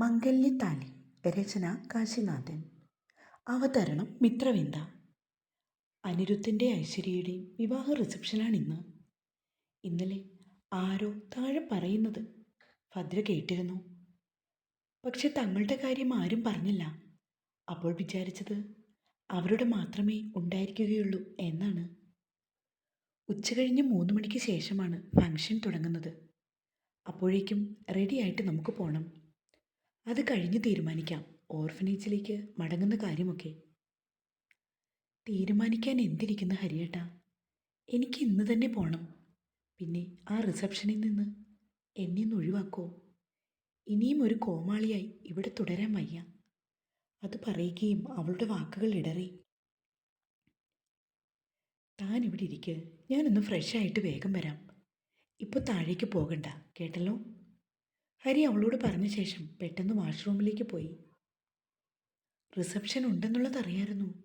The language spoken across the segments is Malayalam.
മംഗല്യത്താലി രചന കാശിനാഥൻ. അവതരണം മിത്രവിന്ദ. അനിരുദ്ധിന്റെ ഐശ്വര്യയുടെയും വിവാഹ റിസപ്ഷനാണ് ഇന്ന് ഇന്നലെ ആരോ താഴെ പറയുന്നത് ഭദ്ര കേട്ടിരുന്നു. പക്ഷെ തങ്ങളുടെ കാര്യം ആരും പറഞ്ഞില്ല. അപ്പോൾ വിചാരിച്ചത് അവരുടെ മാത്രമേ ഉണ്ടായിരിക്കുകയുള്ളൂ എന്നാണ്. ഉച്ചകഴിഞ്ഞ് മൂന്ന് മണിക്ക് ശേഷമാണ് ഫംഗ്ഷൻ തുടങ്ങുന്നത്. അപ്പോഴേക്കും റെഡിയായിട്ട് നമുക്ക് പോകണം അത് കഴിഞ്ഞ് തീരുമാനിക്കാം. ഓർഫനേജിലേക്ക് മടങ്ങുന്ന കാര്യമൊക്കെ. തീരുമാനിക്കാൻ എന്തിരിക്കുന്ന ഹരിയേട്ടാ? എനിക്ക് ഇന്ന് തന്നെ പോകണം പിന്നെ ആ റിസപ്ഷനിൽ നിന്ന് എന്നെ ഒന്ന് ഒഴിവാക്കോ? ഇനിയും ഒരു കോമാളിയായി ഇവിടെ തുടരാൻ വയ്യ. അത് പറയുകയും അവളുടെ വാക്കുകൾ ഇടറി. താൻ ഇവിടെ ഇരിക്കുക ഞാനൊന്ന് ഫ്രഷ് ആയിട്ട് വേഗം വരാം. ഇപ്പോൾ താഴേക്ക് പോകണ്ട. കേട്ടല്ലോ? ഹരി അവളോട് പറഞ്ഞ ശേഷം പെട്ടെന്ന് വാഷ്റൂമിലേക്ക് പോയി. റിസപ്ഷൻ ഉണ്ടെന്നുള്ളത് അറിയായിരുന്നു.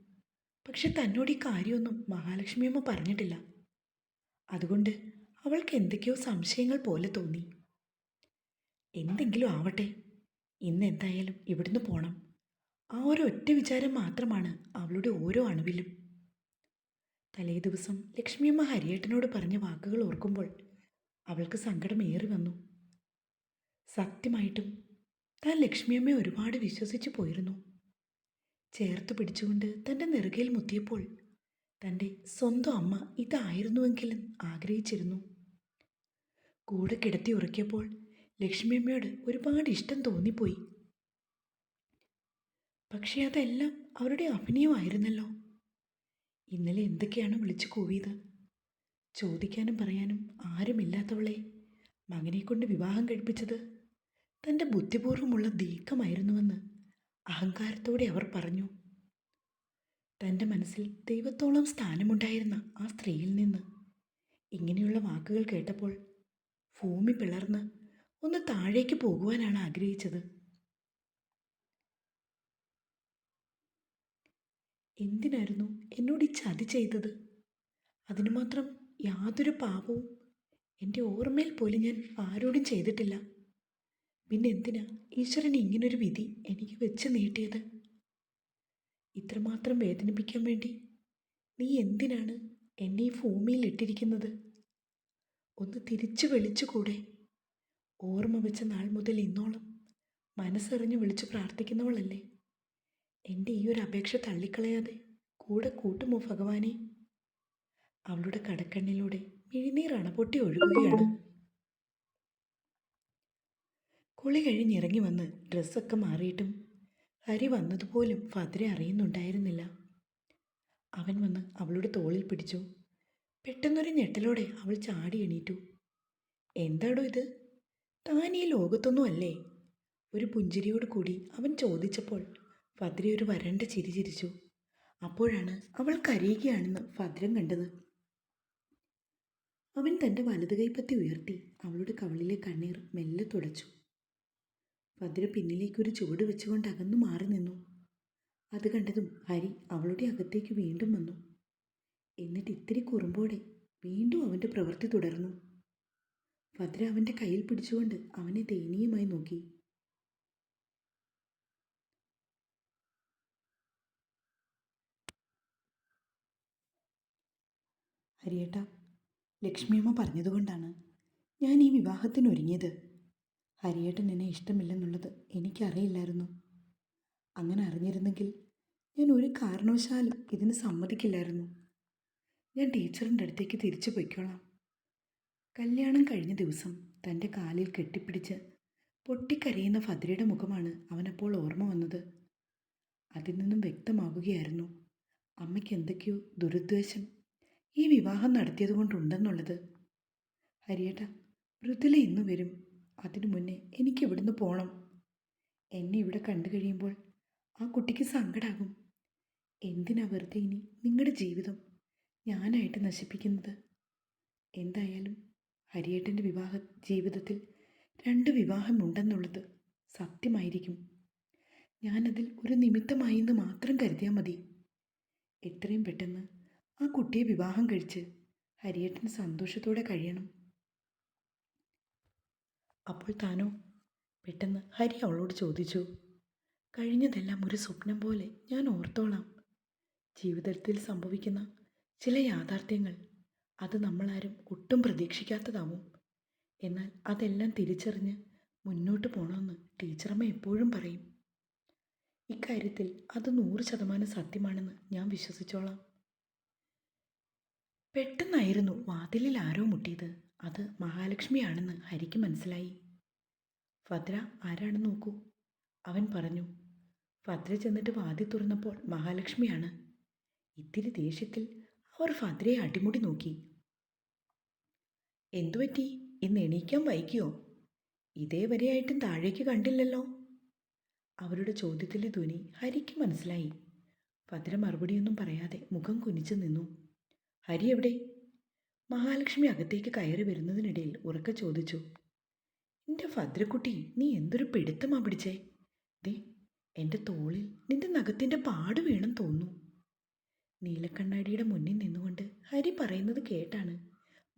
പക്ഷെ തന്നോട് ഈ കാര്യമൊന്നും മഹാലക്ഷ്മിയമ്മ പറഞ്ഞിട്ടില്ല. അതുകൊണ്ട് അവൾക്ക് എന്തൊക്കെയോ സംശയങ്ങൾ പോലെ തോന്നി. എന്തെങ്കിലും ആവട്ടെ ഇന്ന് എന്തായാലും ഇവിടുന്ന് പോണം. ആ ഒരു ഒറ്റ വിചാരം മാത്രമാണ് അവളുടെ ഓരോ അണുവിലും. തലേ ദിവസം ലക്ഷ്മിയമ്മ ഹരിയേട്ടനോട് പറഞ്ഞ വാക്കുകൾ ഓർക്കുമ്പോൾ അവൾക്ക് സങ്കടമേറി വന്നു. സത്യമായിട്ടും താൻ ലക്ഷ്മിയമ്മയെ ഒരുപാട് വിശ്വസിച്ചു പോയിരുന്നു. ചേർത്ത് പിടിച്ചുകൊണ്ട് തന്റെ നെറുകയിൽ മുത്തിയപ്പോൾ തന്റെ സ്വന്തം അമ്മ ഇതായിരുന്നുവെങ്കിലും ആഗ്രഹിച്ചിരുന്നു. കൂടെ കിടത്തി ഉറക്കിയപ്പോൾ ലക്ഷ്മിയമ്മയോട് ഒരുപാട് ഇഷ്ടം തോന്നിപ്പോയി. പക്ഷേ അതെല്ലാം അവരുടെ അഭിനയമായിരുന്നല്ലോ. ഇന്നലെ എന്തൊക്കെയാണ് വിളിച്ചു കൂവിയത്? ചോദിക്കാനും പറയാനും ആരുമില്ലാത്തവളെ മകനെ കൊണ്ട് വിവാഹം കഴിപ്പിച്ചത് തന്റെ ബുദ്ധിപൂർവമുള്ള നീക്കമായിരുന്നുവെന്ന് അഹങ്കാരത്തോടെ അവർ പറഞ്ഞു. തന്റെ മനസ്സിൽ ദൈവത്തോളം സ്ഥാനമുണ്ടായിരുന്ന ആ സ്ത്രീയിൽ നിന്ന് ഇങ്ങനെയുള്ള വാക്കുകൾ കേട്ടപ്പോൾ ഭൂമി പിളർന്ന് ഒന്ന് താഴേക്ക് പോകുവാനാണ് ആഗ്രഹിച്ചത്. എന്തിനായിരുന്നു എന്നോട് ഈ ചതി ചെയ്തത്? അതിനു മാത്രം യാതൊരു പാപവും എന്റെ ഓർമ്മയിൽ പോലും ഞാൻ ആരോടും ചെയ്തിട്ടില്ല. പിന്നെ എന്തിനാ ഈശ്വരൻ ഇങ്ങനൊരു വിധി എനിക്ക് വെച്ച് നീട്ടിയത്? ഇത്രമാത്രം വേദനിപ്പിക്കാൻ വേണ്ടി നീ എന്തിനാണ് എന്നെ ഈ ഭൂമിയിൽ ഇട്ടിരിക്കുന്നത് ഒന്ന് തിരിച്ചു വിളിച്ചുകൂടെ? ഓർമ്മ വെച്ച നാൾ മുതൽ ഇന്നോളം മനസ്സറിഞ്ഞ് വിളിച്ചു പ്രാർത്ഥിക്കുന്നവളല്ലേ? എന്റെ ഈ ഒരു അപേക്ഷ തള്ളിക്കളയാതെ കൂടെ കൂട്ടുമോ ഭഗവാനെ? അവളുടെ കടക്കണ്ണിലൂടെ മിഴിനീർ അണപൊട്ടി ഒഴുകുകയാണ്. കുളി കഴിഞ്ഞിറങ്ങി വന്ന് ഡ്രസ്സൊക്കെ മാറിയിട്ടും ഹരി വന്നതുപോലും ഭദ്ര അറിയുന്നുണ്ടായിരുന്നില്ല. അവൻ വന്ന് അവളുടെ തോളിൽ പിടിച്ചു. പെട്ടെന്നൊരു ഞെട്ടലോടെ അവൾ ചാടി എണീറ്റു. എന്താടോ ഇത്? താൻ ഈ ലോകത്തൊന്നും അല്ലേ ഒരു പുഞ്ചിരിയോട് കൂടി അവൻ ചോദിച്ചപ്പോൾ ഫദ്ര ഒരു വരണ്ട ചിരി ചിരിച്ചു. അപ്പോഴാണ് അവൾ കരയുകയാണെന്ന് ഭദ്രം കണ്ടത്. അവൻ തന്റെ വലതു കൈപ്പത്തി ഉയർത്തി അവളുടെ കവളിലെ കണ്ണീർ മെല്ലെ തുടച്ചു. ഭദ്ര പിന്നിലേക്കൊരു ചുവട് വെച്ചുകൊണ്ട് അകന്നു മാറി നിന്നു. അത് കണ്ടതും ഹരി അവളുടെ അകത്തേക്ക് വീണ്ടും വന്നു. എന്നിട്ട് ഇത്തിരി കുറുമ്പോടെ വീണ്ടും അവന്റെ പ്രവൃത്തി തുടർന്നു. ഭദ്ര അവന്റെ കയ്യിൽ പിടിച്ചുകൊണ്ട് അവനെ ദയനീയമായി നോക്കി. ഹരിയേട്ട ലക്ഷ്മിയമ്മ പറഞ്ഞതുകൊണ്ടാണ് ഞാൻ ഈ വിവാഹത്തിന് ഒരുങ്ങിയത് ഹരിയേട്ടൻ എന്നെ ഇഷ്ടമില്ലെന്നുള്ളത് എനിക്കറിയില്ലായിരുന്നു. അങ്ങനെ അറിഞ്ഞിരുന്നെങ്കിൽ ഞാൻ ഒരു കാരണവശാലും ഇതിന് സമ്മതിക്കില്ലായിരുന്നു. ഞാൻ ടീച്ചറിന്റെ അടുത്തേക്ക് തിരിച്ചു പൊയ്ക്കോളാം. കല്യാണം കഴിഞ്ഞ ദിവസം തന്റെ കാലിൽ കെട്ടിപ്പിടിച്ച് പൊട്ടിക്കരയുന്ന ഭദ്രയുടെ മുഖമാണ് അവനപ്പോൾ ഓർമ്മ വന്നത്. അതിൽ നിന്നും വ്യക്തമാവുകയായിരുന്നു അമ്മയ്ക്ക് എന്തൊക്കെയോ ദുരുദ്ദേശം ഈ വിവാഹം നടത്തിയത് കൊണ്ടുണ്ടെന്നുള്ളത് ഹരിയേട്ട മൃദുല ഇന്ന് വരും. അതിനു മുന്നേ എനിക്ക് ഇവിടുന്ന് പോകണം എന്നെ ഇവിടെ കണ്ടു കഴിയുമ്പോൾ ആ കുട്ടിക്ക് സങ്കടാകും. എന്തിനാ വെറുതെ ഇനി നിങ്ങളുടെ ജീവിതം ഞാനായിട്ട് നശിപ്പിക്കുന്നത്? എന്തായാലും ഹരിയേട്ടന്റെ വിവാഹ ജീവിതത്തിൽ രണ്ട് വിവാഹമുണ്ടെന്നുള്ളത് സത്യമായിരിക്കും. ഞാനതിൽ ഒരു നിമിത്തമായി എന്ന് മാത്രം കരുതിയാൽ മതി. എത്രയും പെട്ടെന്ന് ആ കുട്ടിയെ വിവാഹം കഴിച്ച് ഹരിയേട്ടൻ സന്തോഷത്തോടെ കഴിയണം. അപ്പോൾ താനോ പെട്ടെന്ന് ഹരി അവളോട് ചോദിച്ചു കഴിഞ്ഞതെല്ലാം ഒരു സ്വപ്നം പോലെ ഞാൻ ഓർത്തോളാം. ജീവിതത്തിൽ സംഭവിക്കുന്ന ചില യാഥാർത്ഥ്യങ്ങൾ അത് നമ്മളാരും ഒട്ടും പ്രതീക്ഷിക്കാത്തതാവും. എന്നാൽ അതെല്ലാം തിരിച്ചറിഞ്ഞ് മുന്നോട്ട് പോകണമെന്ന് ടീച്ചറമ്മ എപ്പോഴും പറയും. ഇക്കാര്യത്തിൽ അത് നൂറ് ശതമാനം സത്യമാണെന്ന് ഞാൻ വിശ്വസിച്ചോളാം. പെട്ടെന്നായിരുന്നു വാതിലിൽ ആരോ മുട്ടിയത്. അത് മഹാലക്ഷ്മിയാണെന്ന് ഹരിക്ക് മനസ്സിലായി. ഭദ്ര ആരാണെന്ന് നോക്കൂ? അവൻ പറഞ്ഞു ഭദ്ര ചെന്നിട്ട് വാതി തുറന്നപ്പോൾ മഹാലക്ഷ്മിയാണ്. ഇത്തിരി ദേഷ്യത്തിൽ അവർ ഭദ്രയെ അടിമുടി നോക്കി. എന്തുപറ്റി ഇന്ന് എണീക്കാൻ വൈകിയോ? ഇതേവരെയായിട്ടും താഴേക്ക് കണ്ടില്ലല്ലോ? അവരുടെ ചോദ്യത്തിലെ ധ്വനി ഹരിക്ക് മനസ്സിലായി. ഭദ്ര മറുപടിയൊന്നും പറയാതെ മുഖം കുനിച്ചു നിന്നു. ഹരി എവിടെ? മഹാലക്ഷ്മി അകത്തേക്ക് കയറി വരുന്നതിനിടയിൽ ഉറക്കെ ചോദിച്ചു എന്റെ ഭദ്രക്കുട്ടി നീ എന്തൊരു പിടുത്തമാ പിടിച്ചേ? ദേ എന്റെ തോളിൽ നിന്റെ നഖത്തിന്റെ പാട് വീണം തോന്നു നീലക്കണ്ണാടിയുടെ മുന്നിൽ നിന്നുകൊണ്ട് ഹരി പറയുന്നത് കേട്ടാണ്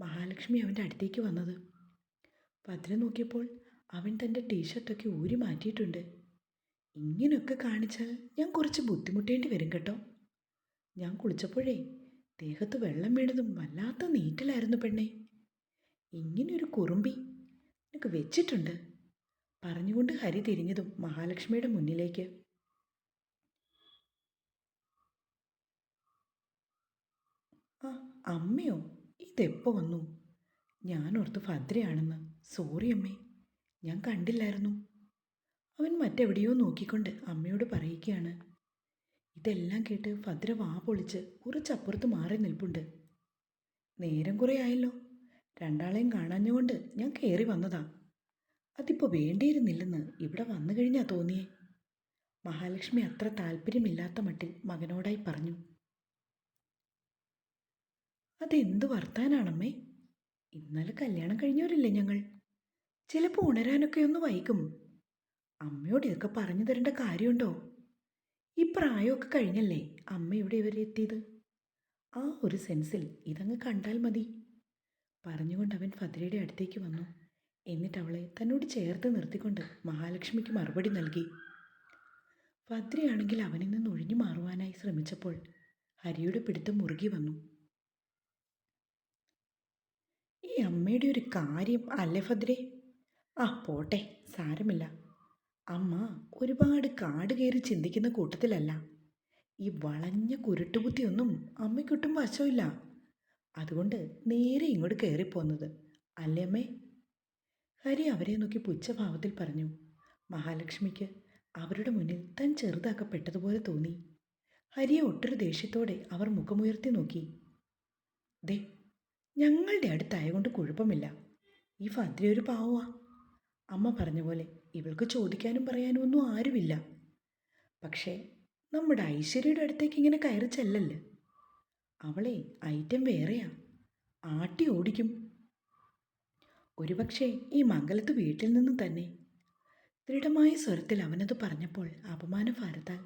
മഹാലക്ഷ്മി അവന്റെ അടുത്തേക്ക് വന്നത്. ഭദ്ര നോക്കിയപ്പോൾ അവൻ തന്റെ ടീഷർട്ടൊക്കെ ഊരി മാറ്റിയിട്ടുണ്ട്. ഇങ്ങനെയൊക്കെ കാണിച്ചാൽ ഞാൻ കുറച്ച് ബുദ്ധിമുട്ടേണ്ടി വരും കേട്ടോ. ഞാൻ കുളിച്ചപ്പോഴേ ദേഹത്ത് വെള്ളം വീണതും വല്ലാത്ത നീറ്റിലായിരുന്നു പെണ്ണെ. ഇങ്ങനൊരു കുറുമ്പി നിനക്ക് വെച്ചിട്ടുണ്ട്? പറഞ്ഞുകൊണ്ട് ഹരി തിരിഞ്ഞതും മഹാലക്ഷ്മിയുടെ മുന്നിലേക്ക്. ആ അമ്മയോ ഇതെപ്പോ വന്നു? ഞാൻ ഓർത്ത് ഭദ്രയാണെന്ന്. സോറി അമ്മേ ഞാൻ കണ്ടില്ലായിരുന്നു. അവൻ മറ്റെവിടെയോ നോക്കിക്കൊണ്ട് അമ്മയോട് പറയുകയാണ്. ഇതെല്ലാം കേട്ട് ഭദ്ര വാ പൊളിച്ച് കുറച്ചപ്പുറത്ത് മാറി നിൽപ്പുണ്ട്. നേരം കുറേ ആയല്ലോ. രണ്ടാളെയും കാണാഞ്ഞുകൊണ്ട് ഞാൻ കയറി വന്നതാ. അതിപ്പോൾ വേണ്ടിയിരുന്നില്ലെന്ന് ഇവിടെ വന്നു കഴിഞ്ഞാ തോന്നിയേ. മഹാലക്ഷ്മി അത്ര താല്പര്യമില്ലാത്ത മട്ടിൽ മകനോടായി പറഞ്ഞു. അതെന്ത് വർത്താനാണമ്മേ? ഇന്നലെ കല്യാണം കഴിഞ്ഞവരില്ലേ ഞങ്ങൾ? ചിലപ്പോൾ ഉണരാനൊക്കെ ഒന്ന് വൈകും. അമ്മയോട് ഇതൊക്കെ പറഞ്ഞു തരേണ്ട കാര്യമുണ്ടോ? ഈ പ്രായമൊക്കെ കഴിഞ്ഞല്ലേ അമ്മ ഇവിടെ ഇവരെ എത്തിയത്? ആ ഒരു സെൻസിൽ ഇതങ്ങ് കണ്ടാൽ മതി. പറഞ്ഞുകൊണ്ട് അവൻ ഭദ്രയുടെ അടുത്തേക്ക് വന്നു. എന്നിട്ട് അവളെ തന്നോട് ചേർത്ത് നിർത്തിക്കൊണ്ട് മഹാലക്ഷ്മിക്ക് മറുപടി നൽകി. ഭദ്രയാണെങ്കിൽ അവനിൽ നിന്ന് ഒഴിഞ്ഞു മാറുവാനായി ശ്രമിച്ചപ്പോൾ ഹരിയുടെ പിടുത്തം മുറുകി വന്നു. ഈ അമ്മയുടെ ഒരു കാര്യം അല്ലേ ഭദ്രേ ആ പോട്ടെ സാരമില്ല. അമ്മ ഒരുപാട് കാട് കയറി ചിന്തിക്കുന്ന കൂട്ടത്തിലല്ല. ഈ വളഞ്ഞ കുരുട്ടുബുദ്ധിയൊന്നും അമ്മയ്ക്കൊട്ടും വശമില്ല. അതുകൊണ്ട് നേരെ ഇങ്ങോട്ട് കയറിപ്പോന്നത്. അല്ലേ അമ്മേ? ഹരി അവരെ നോക്കി പുച്ഛഭാവത്തിൽ പറഞ്ഞു. മഹാലക്ഷ്മിക്ക് അവരുടെ മുന്നിൽ താൻ ചെറുതാക്കപ്പെട്ടതുപോലെ തോന്നി. ഹരിയെ ഒട്ടൊരു ദേഷ്യത്തോടെ അവർ മുഖമുയർത്തി നോക്കി. ദേ ഞങ്ങളുടെ അടുത്തായതുകൊണ്ട് കുഴപ്പമില്ല. ഈ ഭദ്ര ഒരു അമ്മ പറഞ്ഞ പോലെ ഇവൾക്ക് ചോദിക്കാനും പറയാനും ഒന്നും ആരുമില്ല. പക്ഷേ നമ്മുടെ ഐശ്വര്യയുടെ അടുത്തേക്ക് ഇങ്ങനെ കയറി ചെല്ലല്ലേ? അവളെ ഐറ്റം വേറെയാ. ആട്ടി ഓടിക്കും. ഒരുപക്ഷെ ഈ മംഗലത്ത് വീട്ടിൽ നിന്ന് തന്നെ. ദൃഢമായ സ്വരത്തിൽ അവനത് പറഞ്ഞപ്പോൾ അപമാന ഭാരത്താൽ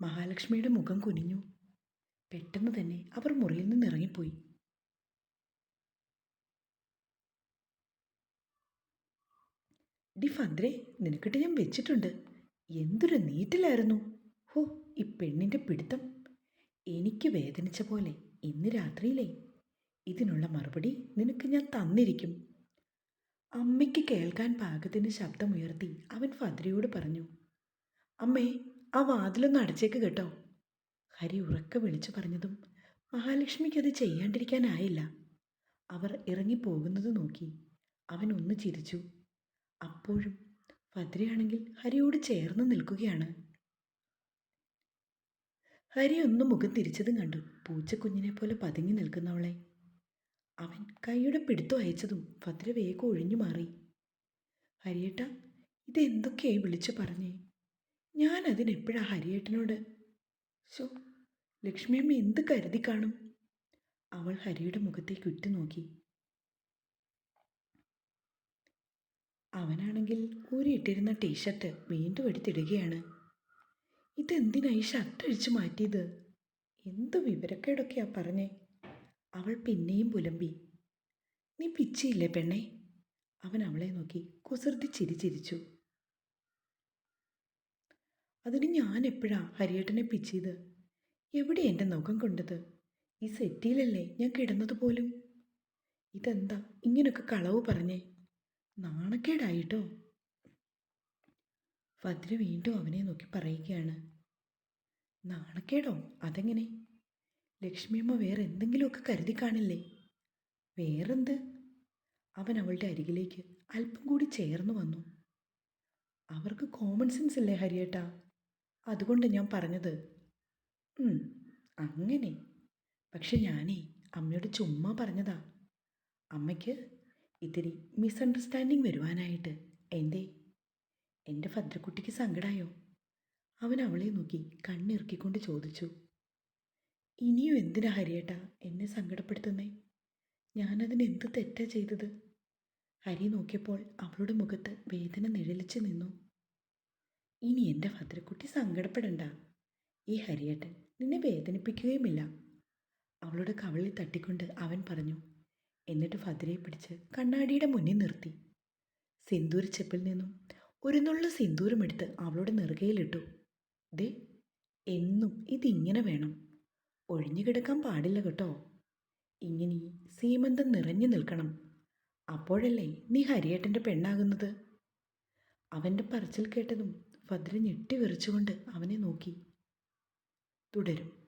മഹാലക്ഷ്മിയുടെ മുഖം കുനിഞ്ഞു. പെട്ടെന്ന് തന്നെ അവർ മുറിയിൽ നിന്ന് ഇറങ്ങിപ്പോയി. ഡി ഫദ്രേ നിനക്കിട്ട് ഞാൻ വെച്ചിട്ടുണ്ട്. എന്തൊരു നീറ്റിലായിരുന്നു. ഹോ ഈ പെണ്ണിന്റെ പിടുത്തം. എനിക്ക് വേദനിച്ച പോലെ ഇന്ന് രാത്രിയിലേ. ഇതിനുള്ള മറുപടി നിനക്ക് ഞാൻ തന്നിരിക്കും. അമ്മയ്ക്ക് കേൾക്കാൻ പാകത്തിന് ശബ്ദമുയർത്തി അവൻ ഫദ്രയോട് പറഞ്ഞു. അമ്മേ ആ വാതിലൊന്ന് അടച്ചേക്ക് കേട്ടോ. ഹരി ഉറക്കെ വിളിച്ചു പറഞ്ഞതും മഹാലക്ഷ്മിക്ക് അത് ചെയ്യാണ്ടിരിക്കാനായില്ല. അവർ ഇറങ്ങിപ്പോകുന്നത് നോക്കി അവൻ ഒന്ന് ചിരിച്ചു. അപ്പോഴും ഭദ്രയാണെങ്കിൽ ഹരിയോട് ചേർന്ന് നിൽക്കുകയാണ്. ഹരി ഒന്ന് മുഖം തിരിച്ചതും കണ്ടു പൂച്ചക്കുഞ്ഞിനെ പോലെ പതുങ്ങി നിൽക്കുന്നവളെ. അവൻ കൈയുടെ പിടുത്തം അയച്ചതും ഭദ്ര വേഗം ഒഴിഞ്ഞു മാറി. ഹരിയേട്ട ഇതെന്തൊക്കെയായി വിളിച്ചു പറഞ്ഞേ? ഞാൻ അതിനെപ്പോഴാ ഹരിയേട്ടനോട്? ശോ ലക്ഷ്മിയമ്മ എന്ത് കരുതി കാണും? അവൾ ഹരിയുടെ മുഖത്തേക്ക് ഉറ്റുനോക്കി. അവനാണെങ്കിൽ ഊരിയിട്ടിരുന്ന ടീഷർട്ട് വീണ്ടും എടുത്തിടുകയാണ്. ഈ ഷർട്ട് അഴിച്ചു മാറ്റിയത്? എന്ത് വിവരക്കേടൊക്കെയാ പറഞ്ഞേ? അവൾ പിന്നെയും പുലമ്പി. നീ പിച്ചിയില്ലേ പെണ്ണേ? അവൻ അവളെ നോക്കി കുസൃതി ചിരി ചിരിച്ചു. അതിന് ഞാൻ എപ്പോഴാ ഹരിയേട്ടനെ പിച്ചിയത്? എവിടെ എന്റെ മുഖം കൊണ്ടത്? ഈ സെറ്റിയിലല്ലേ ഞാൻ കിടന്നത് പോലും? ഇതെന്താ ഇങ്ങനൊക്കെ കളവ് പറഞ്ഞേ? നാണക്കേടായിട്ടോ? ഭദ്ര വീണ്ടും അവനെ നോക്കി പറയുകയാണ്. നാണക്കേടോ? അതെങ്ങനെ? ലക്ഷ്മിയമ്മ വേറെ എന്തെങ്കിലുമൊക്കെ കരുതി കാണില്ലേ? വേറെന്ത്? അവൻ അവളുടെ അരികിലേക്ക് അല്പം കൂടി ചേർന്നു വന്നു. അവർക്ക് കോമൺ സെൻസ് ഇല്ലേ ഹരിയേട്ടാ? അതുകൊണ്ട് ഞാൻ പറഞ്ഞത്. അങ്ങനെ. പക്ഷെ ഞാനേ അമ്മയോട് ചുമ്മാ പറഞ്ഞതാ. അമ്മയ്ക്ക് ഇത്തിരി മിസ്അണ്ടർസ്റ്റാൻഡിങ് വരുവാനായിട്ട്. എന്തേ? എന്റെ ഭദ്രക്കുട്ടിക്ക് സങ്കടായോ? അവൻ അവളെ നോക്കി കണ്ണിറുക്കിക്കൊണ്ട് ചോദിച്ചു. ഇനിയും എന്തിനാ ഹരിയേട്ടാ എന്നെ സങ്കടപ്പെടുത്തുന്നേ? ഞാനതിന് എന്ത് തെറ്റാ ചെയ്തത്? ഹരി നോക്കിയപ്പോൾ അവളുടെ മുഖത്ത് വേദന നിഴലിച്ചു നിന്നു. ഇനി എന്റെ ഭദ്രക്കുട്ടി സങ്കടപ്പെടണ്ട. ഈ ഹരിയേട്ടൻ നിന്നെ വേദനിപ്പിക്കുകയുമില്ല. അവളുടെ കവളിൽ തട്ടിക്കൊണ്ട് അവൻ പറഞ്ഞു എന്നിട്ട് ഫതിരയെ പിടിച്ച് കണ്ണാടിയുടെ മുന്നിൽ നിർത്തി. സിന്ദൂര് ചെപ്പിൽ നിന്നും ഒരു നുള്ളു സിന്ദൂരമെടുത്ത് അവളുടെ നെറുകയിലിട്ടു. ദേ എന്നും ഇതിങ്ങനെ വേണം. ഒഴിഞ്ഞു കിടക്കാൻ പാടില്ല കേട്ടോ. ഇങ്ങനെ സീമന്തം നിറഞ്ഞു നിൽക്കണം. അപ്പോഴല്ലേ നീ ഹരിയേട്ടന്റെ പെണ്ണാകുന്നത്? അവന്റെ പറച്ചിൽ കേട്ടതും ഭദ്ര ഞെട്ടി വിറച്ചുകൊണ്ട് അവനെ നോക്കി. തുടരും.